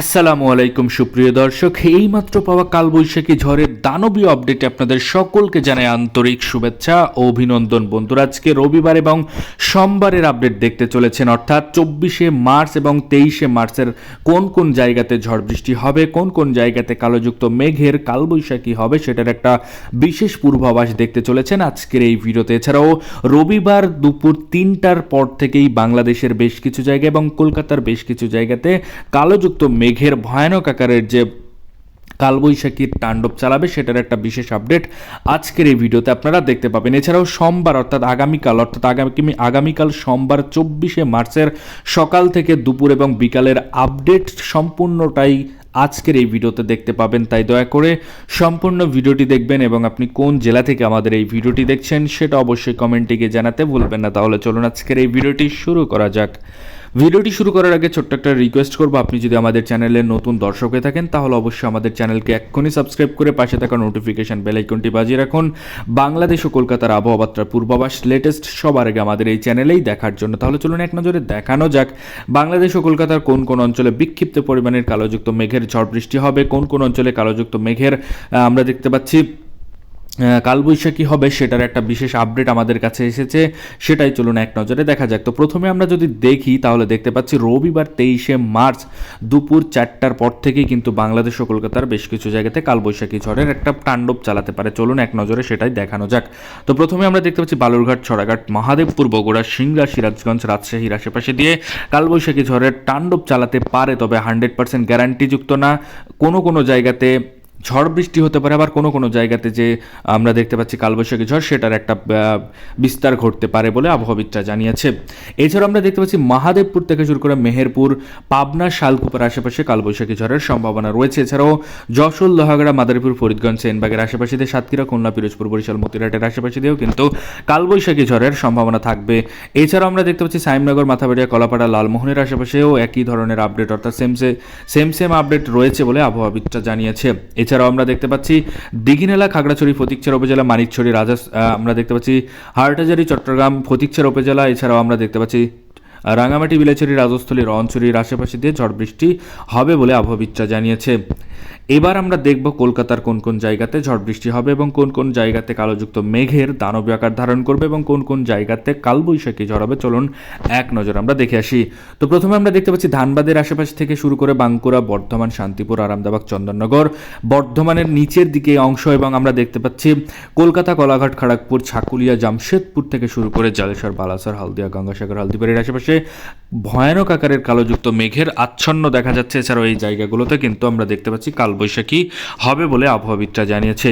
আসসালামু আলাইকুম, সুপ্রিয় দর্শক। এইমাত্র পাওয়া কালবৈশাখী ঝড়ের দানবীয় আপডেটে আপনাদের সকলকে জানাই আন্তরিক শুভেচ্ছা ও অভিনন্দন। বন্ধুরা, আজকে রবিবার এবং সোমবারের আপডেট দেখতে চলেছেন। অর্থাৎ চব্বিশে মার্চ এবং তেইশে মার্চের কোন কোন জায়গাতে ঝড় বৃষ্টি হবে, কোন কোন জায়গাতে কালোযুক্ত মেঘের কালবৈশাখী হবে সেটার একটা বিশেষ পূর্বাভাস দেখতে চলেছেন আজকের এই ভিডিওতে। এছাড়াও রবিবার দুপুর তিনটার পর থেকেই বাংলাদেশের বেশ কিছু জায়গা এবং কলকাতার বেশ কিছু জায়গাতে কালোযুক্ত মেঘের ভয়ানক আকারের যে কালবৈশাখীর তাণ্ডব চালাবে, সেটার একটা বিশেষ আপডেট আজকের এই ভিডিওতে আপনারা দেখতে পাবেন। এছাড়াও সোমবার, অর্থাৎ আগামীকাল, অর্থাৎ আগামী আগামীকাল সোমবার চব্বিশে মার্চের সকাল থেকে দুপুর এবং বিকালের আপডেট সম্পূর্ণটাই আজকের এই ভিডিওতে দেখতে পাবেন। তাই দয়া করে সম্পূর্ণ ভিডিওটি দেখবেন এবং আপনি কোন জেলা থেকে আমাদের এই ভিডিওটি দেখছেন, সেটা অবশ্যই কমেন্টে গিয়ে জানাতে ভুলবেন না। তাহলে চলুন আজকের এই ভিডিওটি শুরু করা যাক। ভিডিওটি শুরু করার আগে ছোট্ট একটা রিকোয়েস্ট করব। আপনি যদি আমাদের চ্যানেলের নতুন দর্শক হয়ে থাকেন, তাহলে অবশ্যই আমাদের চ্যানেলকে এক্ষুনি সাবস্ক্রাইব করে পাশে থাকা নোটিফিকেশন বেল আইকনটি বাজিয়ে রাখুন। বাংলাদেশ ও কলকাতার আবহাওয়ার পূর্বাভাস লেটেস্ট সবার আগে আমাদের এই চ্যানেলেই দেখার জন্য। তাহলে চলুন এক নজরে দেখানো যাক, বাংলাদেশ ও কলকাতার কোন কোন অঞ্চলে বিক্ষিপ্ত পরিমাণের কালোযুক্ত মেঘের ঝড় বৃষ্টি হবে, কোন কোন অঞ্চলে কালোযুক্ত মেঘের আমরা দেখতে পাচ্ছি কালবৈশাখী হবে সেটার একটা বিশেষ আপডেট আমাদের কাছে এসেছে, সেটাই চলুন এক নজরে দেখা যাক। তো প্রথমে আমরা যদি দেখি, তাহলে দেখতে পাচ্ছি রবিবার তেইশে মার্চ দুপুর চারটার পর থেকেই কিন্তু বাংলাদেশ ও কলকাতার বেশ কিছু জায়গাতে কালবৈশাখী ঝড়ের একটা তাণ্ডব চালাতে পারে। চলুন এক নজরে সেটাই দেখানো যাক। তো প্রথমে আমরা দেখতে পাচ্ছি বালুরঘাট, ছড়াঘাট, মহাদেবপুর, বগুড়া, সিংড়া, সিরাজগঞ্জ, রাজশাহীর আশেপাশে দিয়ে কালবৈশাখী ঝড়ের তাণ্ডব চালাতে পারে, তবে হান্ড্রেড পার্সেন্ট গ্যারান্টিযুক্ত না। কোনো কোনো জায়গাতে ঝড় বৃষ্টি হতে পারে, আবার কোনো কোনো জায়গাতে যে আমরা দেখতে পাচ্ছি কালবৈশাখী ঝড়, সেটার একটা বিস্তার ঘটতে পারে বলে আবহাওয়াবিদরা জানিয়েছে। এছাড়াও আমরা দেখতে পাচ্ছি মহাদেবপুর থেকে শুরু করে মেহেরপুর, পাবনা, শালকুপার আশেপাশে কালবৈশাখী ঝড়ের সম্ভাবনা রয়েছে। এছাড়াও যশোর, লোহাগড়া, মাদারীপুর, ফরিদগঞ্জ, সেনবাগের আশেপাশে দিয়ে সাতক্ষীরা, খুলনা, পিরোজপুর, বরিশাল মতিরাটের আশেপাশে দিয়েও কিন্তু কালবৈশাখী ঝড়ের সম্ভাবনা থাকবে। এছাড়াও আমরা দেখতে পাচ্ছি সাইমনগর, মাথাবাড়িয়া, কলাপাড়া, লালমোহনের আশেপাশেও একই ধরনের আপডেট, অর্থাৎ সেম সেম সেম আপডেট রয়েছে বলে আবহাওয়াবিদরা জানিয়েছে। এছাড়াও আমরা দেখতে পাচ্ছি দিঘিনালা খাগড়াছড়ি ফতিকছড়া উপজেলা, মানিকছড়ি রাজা আমরা দেখতে পাচ্ছি হাটহাজারি চট্টগ্রাম ফতিকছড়া উপজেলা, এছাড়াও আমরা দেখতে পাচ্ছি রাঙামাটি বিলাচুরি রাজস্থলী রঞ্চুরির আশেপাশে দিয়ে ঝড় বৃষ্টি হবে বলে আবহাওয়াবিদরা জানিয়েছে। এবার আমরা দেখব কলকাতার কোন কোন জায়গাতে ঝড় বৃষ্টি হবে এবং কোন কোন জায়গাতে কালোযুক্ত মেঘের দানবীয় আকার ধারণ করবে এবং কোন কোন জায়গাতে কালবৈশাখী ঝড় হবে। চলুন এক নজর আমরা দেখে আসি। তো প্রথমে আমরা দেখতে পাচ্ছি, ধানবাদের আশেপাশ থেকে শুরু করে বাঁকুড়া, বর্ধমান, শান্তিপুর আরামদাবাগ চন্দননগর। বর্ধমানের নিচের দিকে অংশ এবং আমরা দেখতে পাচ্ছি, কলকাতা, কলাঘাট, খড়গপুর, ছাকুলিয়া, জামশেদপুর থেকে শুরু করে জালেশ্বর, বালাসর, হালদিয়া, গঙ্গাসাগর, হালদিবাড়ির আশেপাশে ভয়ানক আকারের কালোযুক্ত মেঘের আচ্ছন্ন দেখা যাচ্ছে। এছাড়াও এই জায়গাগুলোতে কিন্তু আমরা দেখতে পাচ্ছি কালবৈশাখী হবে বলে আবহাওয়াবিদরা জানিয়েছে।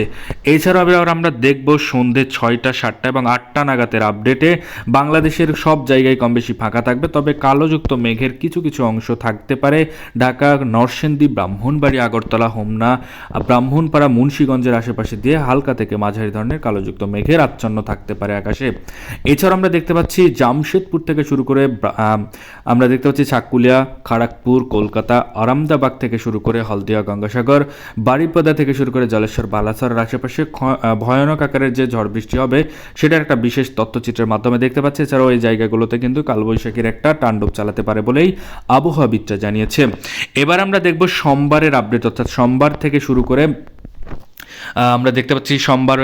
এছাড়াও এবার আমরা দেখব সন্ধে ছয়টা, সাতটা এবং আটটা নাগাদের আপডেটে। বাংলাদেশের সব জায়গায় কম বেশি ফাঁকা থাকবে, তবে কালোযুক্ত মেঘের কিছু কিছু অংশ থাকতে পারে। ঢাকা, নরসিংদী, ব্রাহ্মণবাড়ি, আগরতলা, হোমনা, ব্রাহ্মণপাড়া, মুন্সীগঞ্জের আশেপাশে দিয়ে হালকা থেকে মাঝারি ধরনের কালোযুক্ত মেঘের আচ্ছন্ন থাকতে পারে আকাশে। এছাড়া আমরা দেখতে পাচ্ছি জামশেদপুর থেকে শুরু করে আমরা দেখতে পাচ্ছি ছাকুলিয়া খড়গপুর কলকাতা আরামদাবাগ থেকে শুরু করে হলদিয়া, গঙ্গাসাগর বাড়িপদা থেকে শুরু করে জলেশ্বর বালাসরের আশেপাশে ভয়ানক আকারের যে ঝড় বৃষ্টি হবে সেটা একটা বিশেষ তথ্যচিত্রের মাধ্যমে দেখতে পাচ্ছি। এছাড়াও এই জায়গাগুলোতে কিন্তু কালবৈশাখীর একটা তাণ্ডব চালাতে পারে বলেই আবহাওয়াবিদরা জানিয়েছে। এবার আমরা দেখব সোমবারের আপডেট অর্থাৎ সোমবার থেকে শুরু করে আমরা দেখতে পাচ্ছি সোমবার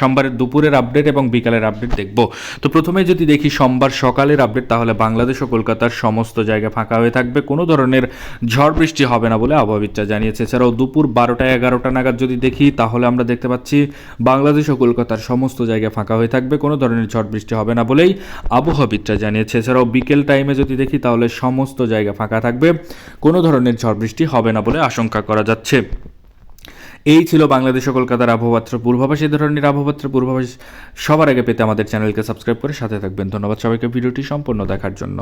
সোমবারের দুপুরের আপডেট এবং বিকালের আপডেট দেখব। তো প্রথমে যদি দেখি সোমবার সকালের আপডেট তাহলে বাংলাদেশ ও কলকাতার সমস্ত জায়গা ফাঁকা হয়ে থাকবে। কোনো ধরনের ঝড় বৃষ্টি হবে না বলে আবহাওয়াবিদরা জানিয়েছে। এছাড়াও দুপুর বারোটা এগারোটা নাগাদ যদি দেখি, তাহলে আমরা দেখতে পাচ্ছি বাংলাদেশ ও কলকাতার সমস্ত জায়গা ফাঁকা হয়ে থাকবে। কোনো ধরনের ঝড় বৃষ্টি হবে না বলেই আবহাওয়াবিদরা জানিয়েছে। এছাড়াও বিকেল টাইমে যদি দেখি, তাহলে সমস্ত জায়গা ফাঁকা থাকবে। কোনো ধরনের ঝড় বৃষ্টি হবে না বলে আশঙ্কা করা যাচ্ছে। এই ছিল বাংলাদেশ ও কলকাতার আবহাওয়াত্র পূর্বাভাস। এই ধরনের আবহাওয়াত্র পূর্বাভাস সবার আগে পেতে আমাদের চ্যানেলকে সাবস্ক্রাইব করে সাথে থাকবেন। ধন্যবাদ সবাইকে ভিডিওটি সম্পূর্ণ দেখার জন্য।